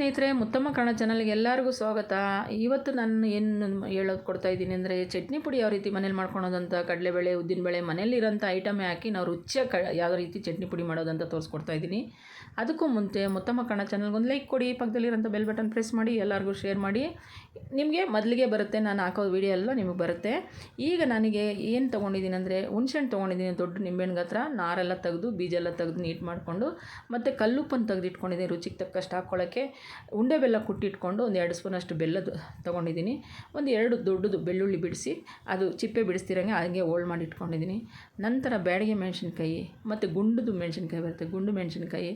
ಸ್ನೇಹಿತರೆ, ಮುತ್ತಮ್ಮ ಕನ್ನಡ ಚಾನಲ್ಗೆ ಎಲ್ಲರಿಗೂ ಸ್ವಾಗತ. ಇವತ್ತು ನಾನು ಏನು ಹೇಳೋದು ಕೊಡ್ತಾ ಇದ್ದೀನಿ ಅಂದರೆ, ಚಟ್ನಿ ಪುಡಿ ಯಾವ ರೀತಿ ಮನೇಲಿ ಮಾಡ್ಕೊಳೋದಂತ, ಕಡಲೆಬೇಳೆ ಉದ್ದಿನಬೇಳೆ ಮನೇಲಿರೋಂಥ ಐಟಮೇ ಹಾಕಿ ನಾವು ರುಚಿಯಾಗಿ ಕ ಯಾವ ರೀತಿ ಚಟ್ನಿ ಪುಡಿ ಮಾಡೋದಂತ ತೋರಿಸ್ಕೊಡ್ತಾ ಇದ್ದೀನಿ. ಅದಕ್ಕೂ ಮುಂಚೆ ಮುತ್ತಮ್ಮ ಕನ್ನಡ ಚಾನಲ್ಗೆ ಒಂದು ಲೈಕ್ ಕೊಡಿ ಪಕ್ಕದಲ್ಲಿರೋಂಥ ಬೆಲ್ ಬಟನ್ ಪ್ರೆಸ್ ಮಾಡಿ, ಎಲ್ಲರಿಗೂ ಶೇರ್ ಮಾಡಿ. ನಿಮಗೆ ಮೊದಲಿಗೆ ಬರುತ್ತೆ, ನಾನು ಹಾಕೋ ವೀಡಿಯೋ ಎಲ್ಲ ನಿಮಗೆ ಬರುತ್ತೆ. ಈಗ ನನಗೆ ಏನು ತೊಗೊಂಡಿದ್ದೀನಿ ಅಂದರೆ, ಹುಣ್ಸೆಹಣ್ಣು ತೊಗೊಂಡಿದ್ದೀನಿ, ದೊಡ್ಡ ನಿಂಬೆಹಣ್ಣು ಹತ್ರ ನಾರೆಲ್ಲ ತೆಗೆದು ಬೀಜ ಎಲ್ಲ ತೆಗೆದು ನೀಟ್ ಮಾಡಿಕೊಂಡು, ಮತ್ತು ಕಲ್ಲುಪ್ಪನ್ನು ತೆಗೆದು ಇಟ್ಕೊಂಡಿದ್ದೀನಿ ರುಚಿಗೆ ತಕ್ಕಷ್ಟು ಹಾಕ್ಕೊಳ್ಳೋಕ್ಕೆ ಉಂಡೆ ಬೆಲ್ಲ ಕುಟ್ಟಿಟ್ಕೊಂಡು ಒಂದು ಎರಡು ಸ್ಪೂನಷ್ಟು ಬೆಲ್ಲದ ತೊಗೊಂಡಿದ್ದೀನಿ. ಒಂದು ಎರಡು ದೊಡ್ಡದು ಬೆಳ್ಳುಳ್ಳಿ ಬಿಡಿಸಿ ಅದು ಚಿಪ್ಪೆ ಬಿಡಿಸ್ತಿರಂಗೆ ಹಾಗೆ ಹೋಲ್ಡ್ ಮಾಡಿ ಇಟ್ಕೊಂಡಿದ್ದೀನಿ. ನಂತರ ಬ್ಯಾಡಿಗೆ ಮೆಣಸಿನ್ಕಾಯಿ ಮತ್ತು ಗುಂಡದು ಮೆಣಸಿನ್ಕಾಯಿ ಬರುತ್ತೆ, ಗುಂಡು ಮೆಣಸಿನ್ಕಾಯಿ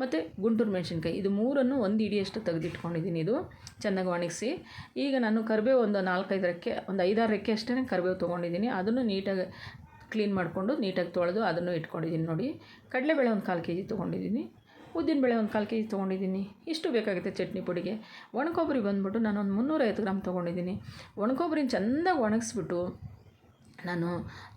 ಮತ್ತು ಗುಂಟೂರು ಮೆಣಸಿನ್ಕಾಯಿ. ಇದು ಮೂರನ್ನು ಒಂದು ಇಡಿಯಷ್ಟು ತೆಗೆದಿಟ್ಕೊಂಡಿದ್ದೀನಿ ಇದು ಚೆನ್ನಾಗಿ ಒಣಗಿಸಿ. ಈಗ ನಾನು ಕರಿಬೇವು ಒಂದು ನಾಲ್ಕೈದು ರೆಕ್ಕೆ ಒಂದು ಐದಾರು ರೆಕ್ಕೆ ಅಷ್ಟೇ ಕರಿಬೇವು ತೊಗೊಂಡಿದ್ದೀನಿ. ಅದನ್ನು ನೀಟಾಗಿ ಕ್ಲೀನ್ ಮಾಡಿಕೊಂಡು ನೀಟಾಗಿ ತೊಳೆದು ಅದನ್ನು ಇಟ್ಕೊಂಡಿದ್ದೀನಿ ನೋಡಿ. ಕಡಲೆಬೇಳೆ ಒಂದು ಕಾಲು ಕೆ ಜಿ ತೊಗೊಂಡಿದ್ದೀನಿ. ಉದ್ದಿನಬೇಳೆ ಒಂದು ಕಾಲು ಕೆ ಜಿ ತೊಗೊಂಡಿದ್ದೀನಿ. ಇಷ್ಟು ಬೇಕಾಗುತ್ತೆ ಚಟ್ನಿ ಪುಡಿಗೆ. ಒಣಕೊಬ್ಬರಿ ಬಂದುಬಿಟ್ಟು ನಾನು ಒಂದು ಮುನ್ನೂರೈವತ್ತು ಗ್ರಾಮ್ ತೊಗೊಂಡಿದ್ದೀನಿ. ಒಣಕೊಬ್ಬರಿನ ಚೆಂದಾಗಿ ಒಣಗಿಸ್ಬಿಟ್ಟು ನಾನು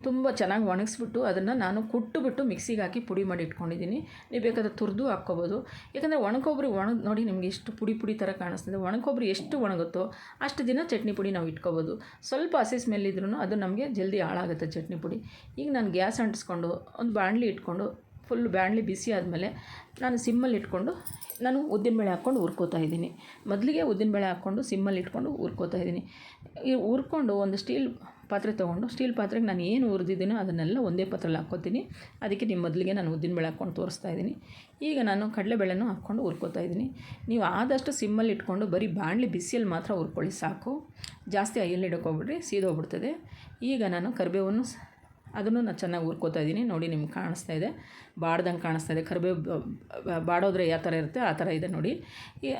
ತುಂಬ ಚೆನ್ನಾಗಿ ಒಣಗಿಸ್ಬಿಟ್ಟು ಅದನ್ನು ನಾನು ಕುಟ್ಟುಬಿಟ್ಟು ಮಿಕ್ಸಿಗೆ ಹಾಕಿ ಪುಡಿ ಮಾಡಿ ಇಟ್ಕೊಂಡಿದ್ದೀನಿ. ನೀವು ಬೇಕಾದ್ರೆ ತುರಿದು ಹಾಕ್ಕೋಬೋದು. ಯಾಕಂದರೆ ಒಣಕೊಬ್ಬರಿ ಒಣಗಿ ನೋಡಿ ನಿಮಗೆ ಎಷ್ಟು ಪುಡಿ ಪುಡಿ ಥರ ಕಾಣಿಸ್ತದೆ. ಒಣಕೊಬ್ಬರಿ ಎಷ್ಟು ಒಣಗುತ್ತೋ ಅಷ್ಟು ದಿನ ಚಟ್ನಿ ಪುಡಿ ನಾವು ಇಟ್ಕೋಬೋದು. ಸ್ವಲ್ಪ ಹಸಿ ಸ್ಮೆಲ್ ಇದ್ರೂ ಅದು ನಮಗೆ ಜಲ್ದಿ ಹಾಳಾಗುತ್ತೆ ಚಟ್ನಿ ಪುಡಿ. ಈಗ ನಾನು ಗ್ಯಾಸ್ ಅಂಟಿಸ್ಕೊಂಡು ಒಂದು ಬಾಣಲಿ ಇಟ್ಕೊಂಡು ಫುಲ್ ಬಾಣಲಿ ಬಿಸಿ ಆದಮೇಲೆ ನಾನು ಸಿಮ್ಮಲ್ಲಿ ಇಟ್ಕೊಂಡು ನಾನು ಉದ್ದಿನಬೇಳೆ ಹಾಕ್ಕೊಂಡು ಹುರ್ಕೋತಾ ಇದ್ದೀನಿ. ಮೊದಲಿಗೆ ಉದ್ದಿನಬೇಳೆ ಹಾಕ್ಕೊಂಡು ಸಿಮ್ಮಲ್ಲಿ ಇಟ್ಕೊಂಡು ಹುರ್ಕೋತಾ ಇದ್ದೀನಿ. ಈ ಹುರ್ಕೊಂಡು ಒಂದು ಸ್ಟೀಲ್ ಪಾತ್ರೆ ತೊಗೊಂಡು ಸ್ಟೀಲ್ ಪಾತ್ರೆಗೆ ನಾನು ಏನು ಹುರಿದಿದ್ದೀನೋ ಅದನ್ನೆಲ್ಲ ಒಂದೇ ಪಾತ್ರೆಲಿ ಹಾಕ್ಕೋತೀನಿ. ಅದಕ್ಕೆ ನಿಮ್ಮ ಮೊದಲಿಗೆ ನಾನು ಉದ್ದಿನಬೇಳೆ ಹಾಕ್ಕೊಂಡು ತೋರಿಸ್ತಾ ಇದ್ದೀನಿ. ಈಗ ನಾನು ಕಡಲೆಬೇಳೆನೂ ಹಾಕ್ಕೊಂಡು ಹುರ್ಕೋತಾ ಇದ್ದೀನಿ. ನೀವು ಆದಷ್ಟು ಸಿಮ್ಮಲ್ಲಿ ಇಟ್ಕೊಂಡು ಬರೀ ಬಾಣಲಿ ಬಿಸಿಯಲ್ಲಿ ಮಾತ್ರ ಹುರ್ಕೊಳ್ಳಿ ಸಾಕು. ಜಾಸ್ತಿ ಐಯಲ್ಲಿ ಇಡೋಕ್ಕೋಗ್ಬಿಡ್ರಿ ಸೀದೋಗ್ಬಿಡ್ತದೆ. ಈಗ ನಾನು ಕರಿಬೇವನ್ನು ಅದನ್ನು ನಾನು ಚೆನ್ನಾಗಿ ಹುರ್ಕೋತಾ ಇದ್ದೀನಿ. ನೋಡಿ ನಿಮ್ಗೆ ಕಾಣಿಸ್ತಾ ಇದೆ. ಬಾಡ್ದಂಗೆ ಕಾಣಿಸ್ತಾ ಇದೆ. ಕರಿಬೇವು ಬಾಡೋದ್ರೆ ಯಾವ ಥರ ಇರುತ್ತೆ ಆ ಥರ ಇದೆ ನೋಡಿ.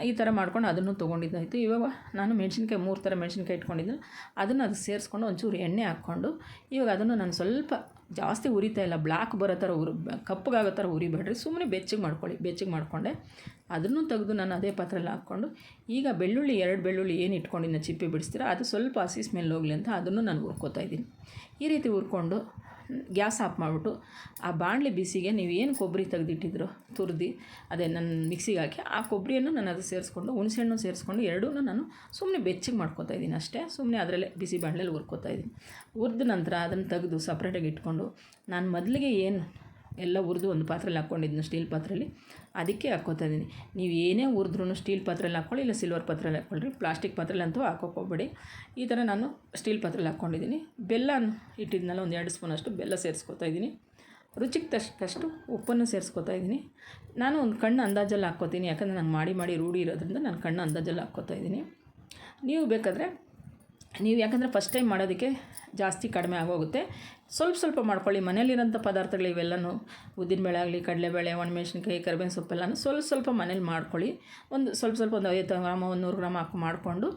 ಈ ಥರ ಮಾಡ್ಕೊಂಡು ಅದನ್ನು ತೊಗೊಂಡಿದ್ದಾಯಿತು ಇವಾಗ ನಾನು ಮೆಣಸಿನ್ಕಾಯಿ, ಮೂರು ಥರ ಮೆಣಸಿನ್ಕಾಯಿ ಇಟ್ಕೊಂಡಿದ್ದು ಅದನ್ನು ಅದು ಸೇರಿಸ್ಕೊಂಡು ಒಂಚೂರು ಎಣ್ಣೆ ಹಾಕ್ಕೊಂಡು ಇವಾಗ ಅದನ್ನು ನಾನು ಸ್ವಲ್ಪ ಜಾಸ್ತಿ ಉರಿತಾ ಇಲ್ಲ ಬ್ಲ್ಯಾಕ್ ಬರೋ ಥರ ಉರಿ, ಕಪ್ಪಗಾಗೋ ಥರ ಉರಿಬೇಡ್ರಿ ಸುಮ್ಮನೆ ಬೆಚ್ಚಗೆ ಮಾಡ್ಕೊಳ್ಳಿ, ಬೆಚ್ಚಗೆ ಮಾಡಿಕೊಂಡೆ. ಅದನ್ನು ತೆಗೆದು ನಾನು ಅದೇ ಪಾತ್ರೆಯಲ್ಲಿ ಹಾಕ್ಕೊಂಡು, ಈಗ ಬೆಳ್ಳುಳ್ಳಿ, ಎರಡು ಬೆಳ್ಳುಳ್ಳಿ ಏನು ಇಟ್ಕೊಂಡಿದ್ದ ಚಿಪ್ಪಿ ಬಿಡಿಸ್ತೀರ, ಅದು ಸ್ವಲ್ಪ ಹಸಿ ಸ್ಮೆಲ್ ಹೋಗಲಿ ಅಂತ ಅದನ್ನು ನಾನು ಹುರ್ಕೋತಾ ಇದ್ದೀನಿ. ಈ ರೀತಿ ಹುರ್ಕೊಂಡು ಗ್ಯಾಸ್ ಆಫ್ ಮಾಡಿಬಿಟ್ಟು ಆ ಬಾಣಲೆ ಬಿಸಿಗೆ ನೀವು ಏನು ಕೊಬ್ಬರಿ ತೆಗೆದಿಟ್ಟಿದ್ರು ತುರಿದು ಅದೇ ನನ್ನ ಮಿಕ್ಸಿಗೆ ಹಾಕಿ ಆ ಕೊಬ್ಬರಿಯನ್ನು ನಾನು ಅದು ಸೇರಿಸ್ಕೊಂಡು, ಹುಣಸೆಹಣ್ಣು ಸೇರಿಸ್ಕೊಂಡು ಎರಡೂ ನಾನು ಸುಮ್ಮನೆ ಬೆಚ್ಚಗೆ ಮಾಡ್ಕೊತಾ ಇದ್ದೀನಿ ಅಷ್ಟೇ. ಸುಮ್ಮನೆ ಅದರಲ್ಲೇ ಬಿಸಿ ಬಾಣಲೆಯಲ್ಲಿ ಹುರ್ಕೋತಾ ಇದ್ದೀನಿ. ಹುರಿದ ನಂತರ ಅದನ್ನು ತೆಗೆದು ಸಪ್ರೇಟಾಗಿ ಇಟ್ಕೊಂಡು, ನಾನು ಮೊದಲಿಗೆ ಏನು ಎಲ್ಲ ಹುರಿದು ಒಂದು ಪಾತ್ರೆಯಲ್ಲಿ ಹಾಕ್ಕೊಂಡಿದ್ದೀನಿ ಸ್ಟೀಲ್ ಪಾತ್ರೆಯಲ್ಲಿ ಅದಕ್ಕೆ ಹಾಕ್ಕೋತಾ ಇದ್ದೀನಿ. ನೀವು ಏನೇ ಹುರಿದ್ರೂ ಸ್ಟೀಲ್ ಪಾತ್ರೆಯಲ್ಲಿ ಹಾಕ್ಕೊಳ್ಳಿ, ಇಲ್ಲ ಸಿಲ್ವರ್ ಪಾತ್ರೆಲಿ ಹಾಕ್ಕೊಳ್ಳಿ ಪ್ಲಾಸ್ಟಿಕ್ ಪಾತ್ರೆಯಲ್ಲಿ ಅಂತೂ ಹಾಕೋಕ್ಕೋಗ್ಬೇಡಿ ಈ ಥರ ನಾನು ಸ್ಟೀಲ್ ಪಾತ್ರೆಲಿ ಹಾಕ್ಕೊಂಡಿದ್ದೀನಿ. ಬೆಲ್ಲ ಇಟ್ಟಿದ್ನಲ್ಲ, ಒಂದು ಎರಡು ಸ್ಪೂನಷ್ಟು ಬೆಲ್ಲ ಸೇರಿಸ್ಕೊತಾ ಇದ್ದೀನಿ. ರುಚಿಗೆ ತಕ್ಕಷ್ಟು ಉಪ್ಪನ್ನು ಸೇರಿಸ್ಕೊತಾ ಇದ್ದೀನಿ. ನಾನು ಒಂದು ಕಣ್ಣು ಅಂದಾಜಲ್ಲಿ ಹಾಕ್ಕೋತೀನಿ. ಯಾಕಂದರೆ ನಾನು ಮಾಡಿ ಮಾಡಿ ರೂಢಿ ಇರೋದ್ರಿಂದ ನಾನು ಕಣ್ಣು ಅಂದಾಜಲ್ಲಿ ಹಾಕ್ಕೋತಾ ಇದ್ದೀನಿ. ನೀವು ಬೇಕಾದರೆ ನೀವು ಯಾಕಂದರೆ ಫಸ್ಟ್ ಟೈಮ್ ಮಾಡೋದಕ್ಕೆ ಜಾಸ್ತಿ ಕಡಿಮೆ ಆಗೋಗುತ್ತೆ. ಸ್ವಲ್ಪ ಸ್ವಲ್ಪ ಮಾಡ್ಕೊಳ್ಳಿ. ಮನೇಲಿರೋಂಥ ಪದಾರ್ಥಗಳು ಇವೆಲ್ಲನೂ ಉದ್ದಿನಬೇಳೆ ಆಗಲಿ, ಕಡಲೆಬೇಳೆ, ಒಣಮೆಣ್ಸಿನ್ಕಾಯಿ, ಕರಿಬೇವಿನ ಸೊಪ್ಪೆಲ್ಲನೂ ಸ್ವಲ್ಪ ಸ್ವಲ್ಪ ಮನೇಲಿ ಮಾಡ್ಕೊಳ್ಳಿ. ಒಂದು ಸ್ವಲ್ಪ ಸ್ವಲ್ಪ ಒಂದು ಐವತ್ತು ಗ್ರಾಮ, ಒಂದು ನೂರು ಗ್ರಾಮ್ ಹಾಕಿ ಮಾಡಿಕೊಂಡು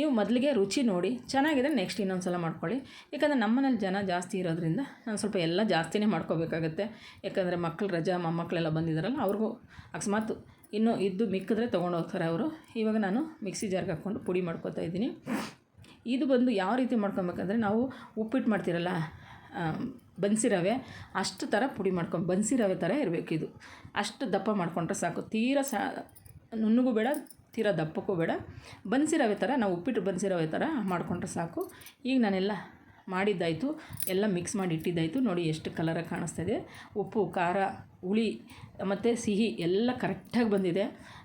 ನೀವು ಮೊದಲಿಗೆ ರುಚಿ ನೋಡಿ. ಚೆನ್ನಾಗಿದೆ ನೆಕ್ಸ್ಟ್ ಇನ್ನೊಂದು ಸಲ ಮಾಡ್ಕೊಳ್ಳಿ. ಯಾಕಂದರೆ ನಮ್ಮನೇಲಿ ಜನ ಜಾಸ್ತಿ ಇರೋದ್ರಿಂದ ನಾನು ಸ್ವಲ್ಪ ಎಲ್ಲ ಜಾಸ್ತಿನೇ ಮಾಡ್ಕೋಬೇಕಾಗುತ್ತೆ. ಯಾಕಂದರೆ ಮಕ್ಕಳು ರಜಾ, ಮೊಮ್ಮಕ್ಕಳೆಲ್ಲ ಬಂದಿದ್ದಾರಲ್ಲ, ಅವ್ರಿಗೂ ಅಕಸ್ಮಾತ್ ಇನ್ನೂ ಇದ್ದು ಮಿಕ್ಕಿದ್ರೆ ತೊಗೊಂಡು ಹೋಗ್ತಾರೆ ಅವರು. ಇವಾಗ ನಾನು ಮಿಕ್ಸಿ ಜಾರ್ಗೆ ಹಾಕ್ಕೊಂಡು ಪುಡಿ ಮಾಡ್ಕೊತಾ ಇದ್ದೀನಿ. ಇದು ಬಂದು ಯಾವ ರೀತಿ ಮಾಡ್ಕೊಬೇಕಂದ್ರೆ ನಾವು ಉಪ್ಪಿಟ್ಟು ಮಾಡ್ತೀರಲ್ಲ ಬನ್ಸಿ ರವೆ, ಅಷ್ಟು ಥರ ಪುಡಿ ಮಾಡ್ಕೊಂಡು ಬನ್ಸಿ ರವೆ ಥರ ಇರಬೇಕು ಇದು. ಅಷ್ಟು ದಪ್ಪ ಮಾಡಿಕೊಂಡ್ರೆ ಸಾಕು. ತೀರಾ ಸಾ, ನುಣ್ಣಗೂ ಬೇಡ, ತೀರಾ ದಪ್ಪಕ್ಕೂ ಬೇಡ. ಬನ್ಸಿ ರವೆ ಥರ, ನಾವು ಉಪ್ಪಿಟ್ಟು ಬನ್ಸಿ ರವೆ ಥರ ಮಾಡಿಕೊಂಡ್ರೆ ಸಾಕು. ಈಗ ನಾನೆಲ್ಲ ಮಾಡಿದ್ದಾಯಿತು, ಎಲ್ಲ ಮಿಕ್ಸ್ ಮಾಡಿ ಇಟ್ಟಿದ್ದಾಯಿತು. ನೋಡಿ ಎಷ್ಟು ಕಲರಾಗಿ ಕಾಣಿಸ್ತಾ ಇದೆ. ಉಪ್ಪು, ಖಾರ ಹುಳಿ, ಮತ್ತು ಸಿಹಿ ಎಲ್ಲ ಕರೆಕ್ಟಾಗಿ ಬಂದಿದೆ.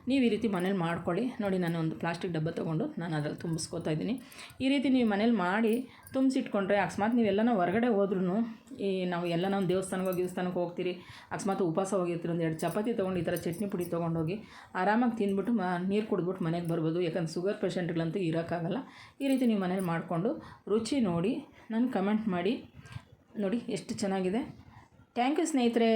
ನೀವು ಈ ರೀತಿ ಮನೇಲಿ ಮಾಡ್ಕೊಳ್ಳಿ. ನೋಡಿ, ನಾನು ಒಂದು ಪ್ಲಾಸ್ಟಿಕ್ ಡಬ್ಬ ತೊಗೊಂಡು ನಾನು ಅದರಲ್ಲಿ ತುಂಬಿಸ್ಕೋತಾ ಇದ್ದೀನಿ. ಈ ರೀತಿ ನೀವು ಮನೇಲಿ ಮಾಡಿ ತುಂಬಿಸಿಟ್ಕೊಂಡ್ರೆ ಅಕಸ್ಮಾತ್ ನೀವೆಲ್ಲನ ಹೊರಗಡೆ ಹೋದ್ರೂ ಈ ನಾವು ಎಲ್ಲ ನಾವು ದೇವಸ್ಥಾನಕ್ಕೆ ಹೋಗಿ ದೇವಸ್ಥಾನಕ್ಕೆ ಹೋಗ್ತೀರಿ, ಅಕಸ್ಮಾತ್ ಉಪವಾಸ ಹೋಗಿರ್ತೀರಿ, ಒಂದು ಎರಡು ಚಪಾತಿ ತೊಗೊಂಡು ಈ ಥರ ಚಟ್ನಿ ಪುಡಿ ತೊಗೊಂಡೋಗಿ ಆರಾಮಾಗಿ ತಿಂದ್ಬಿಟ್ಟು ಮ, ನೀರು ಕುಡಿದ್ಬಿಟ್ಟು ಮನೆಗೆ ಬರ್ಬೋದು. ಯಾಕಂದ್ರೆ ಶುಗರ್ ಪೇಷಂಟ್ಗಳಂತೂ ಇರೋಕ್ಕಾಗಲ್ಲ. ಈ ರೀತಿ ನೀವು ಮನೇಲಿ ಮಾಡಿಕೊಂಡು ರುಚಿ ನೋಡಿ, ನಾನು ಕಮೆಂಟ್ ಮಾಡಿ. ನೋಡಿ, ಎಷ್ಟು ಚೆನ್ನಾಗಿದೆ. ಥ್ಯಾಂಕ್ ಯು ಸ್ನೇಹಿತರೆ.